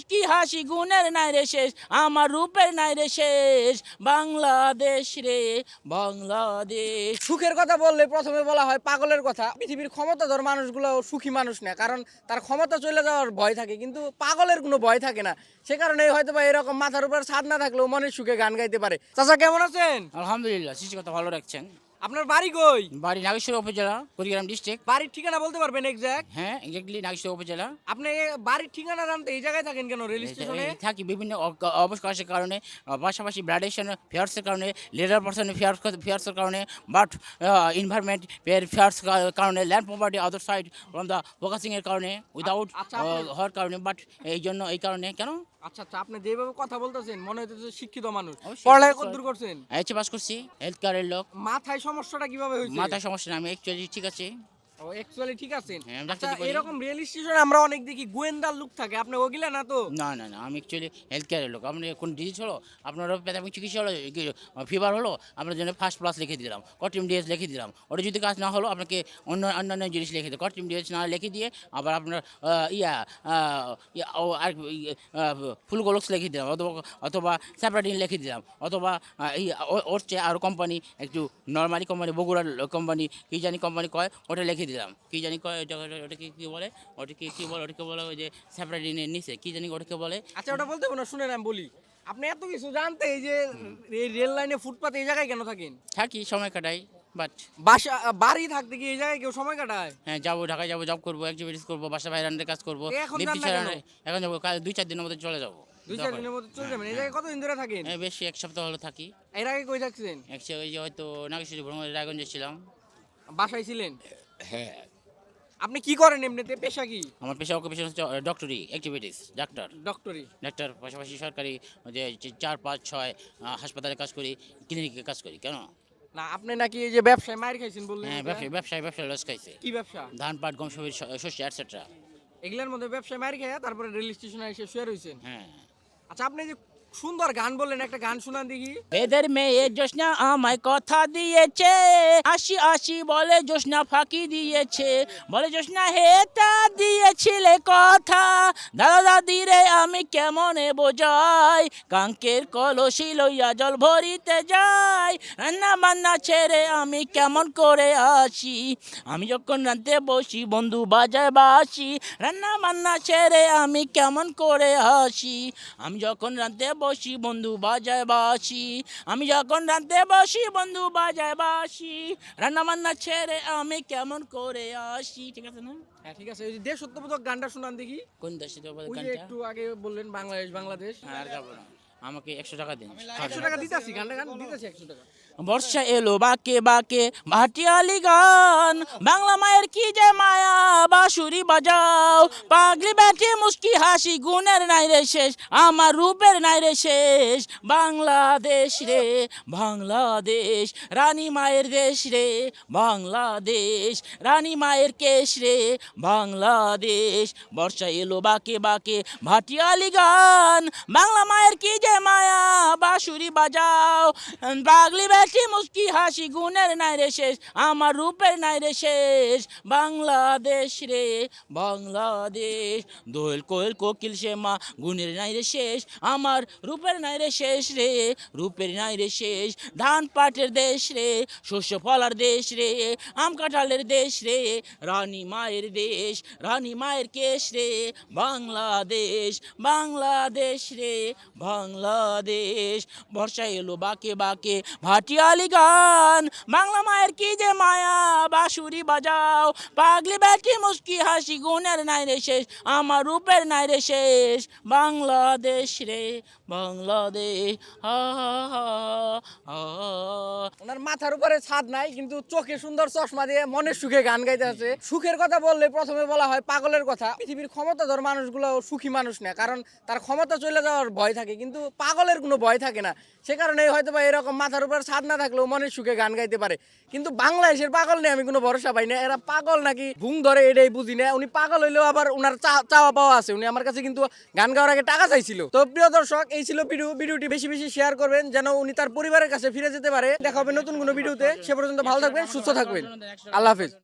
মুস্কি হাসি গুণের নাই রে শেষ আমার রূপের নাই রে শেষ। বাংলাদেশ রে বাংলাদেশ। সুখের কথা বললে প্রথমে বলা হয় পাগলের কথা। পৃথিবীর ক্ষমতাধর মানুষগুলো সুখী মানুষ না কারণ তার ক্ষমতা চলে যাওয়ার ভয় থাকে কিন্তু পাগলের কোনো ভয় থাকে না। সে কারণে হয়তো বা এরকম মাথার উপর ছাদ না থাকলেও মনের সুখে গান গাইতে পারে। চাচা কেমন আছেন? আলহামদুলিল্লাহ সৃষ্টি কথা ভালো রাখছেন। আপনার বাড়ি কই? বাড়ি নাগেশ্বর উপজেলা কুড়িগ্রাম ডিস্ট্রিক্ট বাড়ির ঠিকানা বলতে পারবেন এক্সাক্ট হ্যাঁ এক্স্যাক্টলি নাগেশ্বর উপজেলা। আপনি বাড়ির ঠিকানা জানতে এই জায়গায় থাকেন কেন রেল স্টেশনে? থাকি বিভিন্ন অবকাশের কারণে পাশাপাশি ব্রাডেশন ফেয়ার্সের কারণে লেদার পার্সনের ফেয়ার্স ফেয়ার্সের কারণে বাট ইনভারমেন্ট ফেয়ার্স কারণে land property other side from the ফোকাসিংয়ের কারণে উইদাউট আচ্ছা, হওয়ার কারণে বাট এই জন্য এই কারণে কেন? আচ্ছা আচ্ছা আপনি যেভাবে কথা বলতেছেন মনে হচ্ছে শিক্ষিত মানুষ। পড়ালেখা। কতদূর করছেন? এইচে পাস করছি হেলথ কেয়ারের লোক। মাথায় সমস্যাটা কীভাবে হয়েছে? মাথায় সমস্যা না আমি অ্যাকচুয়ালি ঠিক আছে। ও অ্যাকচুয়ালি ঠিক আছেন হ্যাঁ, আচ্ছা এরকম রেল স্টেশনে আমরা অনেক দেখি গোয়েন্দার লুক থাকে। আপনি ওগুলা না তো? না না না আমি অ্যাকচুয়ালি হেলথ কেয়ারের লোক। আপনি কোন ডিজিজ হলো আপনার প্রাথমিক চিকিৎসা হলো ফিভার হলো আপনার জন্য ফার্স্ট প্লাস লিখে দিলাম কটিম ডিএস লিখে দিলাম। ওটা যদি কাজ না হলো আপনাকে অন্য অন্যান্য জিনিস লিখে দিই। কটিম ডিএস না লিখে দিয়ে আবার আপনার ইয়া আর ফুলগোলক্স লিখে দিলাম অথবা অথবা স্যাপারাটিন লিখে দিলাম অথবা ওর চেয়ে আরও কোম্পানি একটু নর্মালি কোম্পানি বগুড়ার কোম্পানি কী জানি কোম্পানি কয় ওটা লিখে দিলাম। কী জানি ওটা ওটা- ওটাকে কী বলে? ওটাকে কী বলে ওটাকে বলে ওই যে স্যাপারাটিনের নিচে কী জানি ওটাকে বলে। আচ্ছা ওটা বলতে না শুনেন আমি বলি। আপনি এত কিছু জানতে এই যে এই রেল লাইনে ফুটপাতে এই জায়গায় কেন থাকেন? থাকি সময় কাটাই বাট বাসা বাড়ি থাকতে কি এই জায়গায় কেউ সময় কাটায়? হ্যাঁ যাব ঢাকায় যাব জব করব অ্যাক্টিভিটিস করব বাসা কাজ করব এখন যাব কাল দুই চার দিনের মধ্যে চলে যাব দুই চার দিনের মধ্যে চলে যাবেন এই জায়গায় কতদিন ধরে থাকেন? হ্যাঁ বেশি এক সপ্তাহ হলো থাকি। এর আগে কই থাকছেন? ওই যে হয়তো নাগেশ্বরী ভ্রমণ রায়গঞ্জে ছিলাম। বাসায় ছিলেন? হ্যাঁ। আপনি কি করেন এমনিতে? পেশা কি? আমার পেশা অকুপেশন হচ্ছে ডক্টরি অ্যাক্টিভিটিস ডাক্তার ডক্টরি ডাক্তার পাশাপাশি সরকারি যে চার পাঁচ ছয় হাসপাতালে কাজ করি ক্লিনিকে কাজ করি কেন? না আপনি নাকি এই যে ব্যবসায় মায়ের খাইছেন বললেন হ্যাঁ এটা? ব্যবসায় ব্যবসায় ব্যবসায় লস খাইছে। কি ব্যবসা? ধান পাট গম সবজি শস্য অ্যাটসেট্রা এগুলোর মধ্যে ব্যবসায় মায়ের খাইয়া তারপরে রেল স্টেশনে এসে শুয়ে রয়েছেন হ্যাঁ। আচ্ছা আপনি যে সুন্দর গান বললেন, একটা গান শোনান দেখি। বেদের মেয়ে জোসনা আমায় কথা দিয়েছে আসি আসি বলে জোসনা ফাঁকি দিয়েছে। বলে জোসনা হেতা দিয়েছিলে কথা, দাদা দাদি রে, আমি কেমনে বোঝাই? কাঙ্কের কলসি লইয়া জল ভরিতে যাই রান্না বান্না ছেড়ে আমি কেমন করে আসি? আমি যখন রাঁধতে বসি, বন্ধু বাজায় বাসি রান্না বান্না ছেড়ে আমি কেমন করে আসি? আমি যখন রাঁধতে বসি বন্ধু বাজায় বাসি। আমি যখন রাঁধতে বসি বন্ধু বাজায় বাসি। রান্না বান্না ছেড়ে আমি কেমন করে আসি। ঠিক আছে না? হ্যাঁ ঠিক আছে। ওই যে দেশ সত্যবোধক গানটা শোনান দেখি। কোন দেশে গানটা? একটু আগে বললেন বাংলাদেশ বাংলাদেশ। আর যাব না। আমাকে একশো টাকা দিন। একশো টাকা দিতেছি গানটা গান দিতেছি একশো টাকা। বর্ষা এলো বাকে বাকে ভাটিয়ালি গান। বাংলা মায়ের কি যে মায়া বাঁশুরি বাজাও। পাগলি ব্যাটে মুস্কি হাসি গুণের নাই রে শেষ আমার রূপের নাই রে শেষ। বাংলাদেশ রে বাংলাদেশ রানী মায়ের দেশ রে বাংলাদেশ রানী মায়ের কেশ রে বাংলাদেশ। বর্ষা এলো বাকে বাকে ভাটিয়ালি গান। বাংলা মায়ের কি যে মায়া বাঁশুরি বাজাও। পাগলি বেটি মুস্কি হাসি, গুণের নাই রে শেষ, আমার রূপের নাই রে শেষ। বাংলাদেশ রে, বাংলাদেশ, দোয়েল কোয়েল কোকিল সে মা, গুণের নাই রে শেষ, আমার রূপের নাই রে শেষ রে, রূপের নাই রে শেষ। ধান পাটের দেশ রে, শস্য ফলার দেশ রে, আম কাঁঠালের দেশ রে, রানী মায়ের দেশ, রানী মায়ের কেশ রে। বাংলাদেশ বাংলাদেশ রে, বাংলাদেশ বর্ষা এলো বাকে বাকে ভাটিয়ালি গান। বাংলা মায়ের কি যে মায়া বাঁশুরি বাজাও। পাগলি ব্যাটি মুস্কি হাসি, গুণের নাই রে শেষ, আমার রূপের নাই রে শেষ। বাংলাদেশ রে, বাংলাদেশ ওনার মাথার উপরে ছাদ নাই, কিন্তু চোখে সুন্দর চশমা দিয়ে মনের সুখে গান গাইতে আছে। সুখের কথা বললে প্রথমে বলা হয় পাগলের কথা। পৃথিবীর ক্ষমতাধর মানুষগুলো সুখী মানুষ না, কারণ তার ক্ষমতা চলে যাওয়ার ভয় থাকে, কিন্তু পাগলের কোনো ভয় থাকে না। সে কারণে হয়তো বা এরকম মাথার উপর ছাদ না থাকলেও মনের সুখে গান গাইতে পারে। কিন্তু বাংলাদেশের পাগল নিয়ে আমি কোনো ভরসা পাই না। এরা পাগল নাকি? ঘুম ধরে এটাই বুঝি না। উনি পাগল হইলেও আবার উনার চাওয়া পাওয়া আছে। উনি আমার কাছে কিন্তু গান গাওয়ার আগে টাকা চাইছিল। তো প্রিয় দর্শক, এই ছিল ভিডিও। ভিডিওটি বেশি বেশি শেয়ার করবেন যেন উনি তার পরিবারের কাছে ফিরে যেতে পারে। দেখা হবে নতুন কোনো ভিডিওতে। সে পর্যন্ত ভালো থাকবেন, সুস্থ থাকবেন। আল্লাহ হাফিজ।